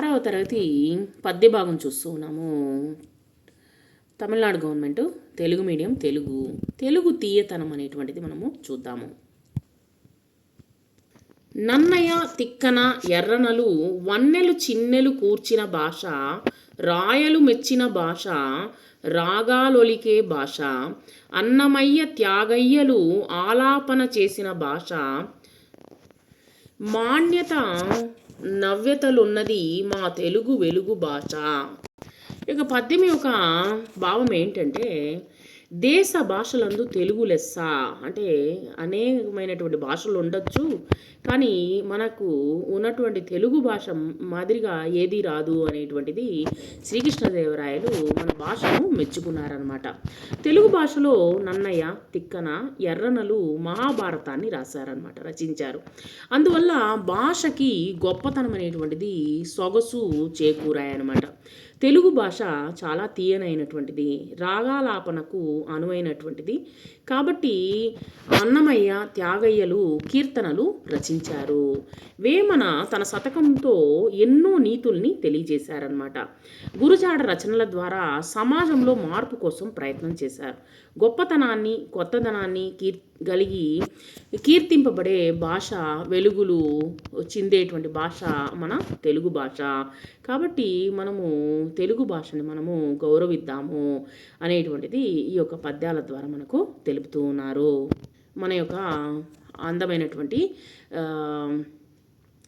ఆరవ తరగతి పద్య భాగం చూస్తూ ఉన్నాము. తమిళనాడు గవర్నమెంట్ తెలుగు మీడియం తెలుగు తెలుగు తీయతనం అనేటువంటిది మనము చూద్దాము. నన్నయ తిక్కన ఎర్రనలు వన్నెలు చిన్నెలు కూర్చిన భాష రాయలు మెచ్చిన భాష రాగాలొలికే భాష అన్నమయ్య త్యాగయ్యలు ఆలాపన చేసిన భాష మాన్యత నవ్యతలున్నది మా తెలుగు వెలుగు భాష. ఇక పద్యం యొక్క భావం ఏంటంటే దేశ భాషలందు తెలుగు లెస్స? అంటే అనేకమైనటువంటి భాషలు ఉండొచ్చు కానీ మనకు ఉన్నటువంటి తెలుగు భాష మాదిరిగా ఏది రాదు అనేటువంటిది శ్రీకృష్ణదేవరాయలు మన భాషను మెచ్చుకున్నారనమాట తెలుగు భాషలో నన్నయ్య తిక్కన ఎర్రనలు మహాభారతాన్ని రాశారనమాట రచించారు. అందువల్ల భాషకి గొప్పతనం అనేటువంటిది సొగసు చేకూరాయనమాట తెలుగు భాష చాలా తీయనైనటువంటిది రాగాలాపనకు అనువైనటువంటిది. కాబట్టి అన్నమయ్య త్యాగయ్యలు కీర్తనలు రచించారు. వేమన తన శతకంతో ఎన్నో నీతుల్ని తెలియజేశారనమాట గురుజాడ రచనల ద్వారా సమాజంలో మార్పు కోసం ప్రయత్నం చేశారు. గొప్పతనాన్ని కొత్తదనాన్ని కీర్ కలిగి కీర్తింపబడే భాష వెలుగులు చిందేటువంటి భాష మన తెలుగు భాష. కాబట్టి మనము తెలుగు భాషని మనము గౌరవిద్దాము అనేటువంటిది ఈ యొక్క పద్యాల ద్వారా మనకు తెలుపుతూ ఉన్నారు. మన యొక్క అందమైనటువంటి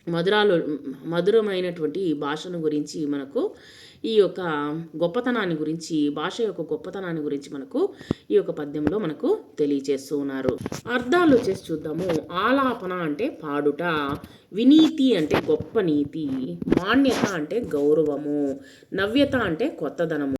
మధురాలు మధురమైనటువంటి భాషను గురించి మనకు ఈ యొక్క గొప్పతనాన్ని గురించి భాష యొక్క గొప్పతనాన్ని గురించి మనకు ఈ యొక్క పద్యంలో మనకు తెలియచేస్తూ ఉన్నారు. అర్థాలు వచ్చేసి చూద్దాము. ఆలాపన అంటే పాడుట వినీతి అంటే గొప్ప నీతి మాన్యత అంటే గౌరవము నవ్యత అంటే కొత్తదనము.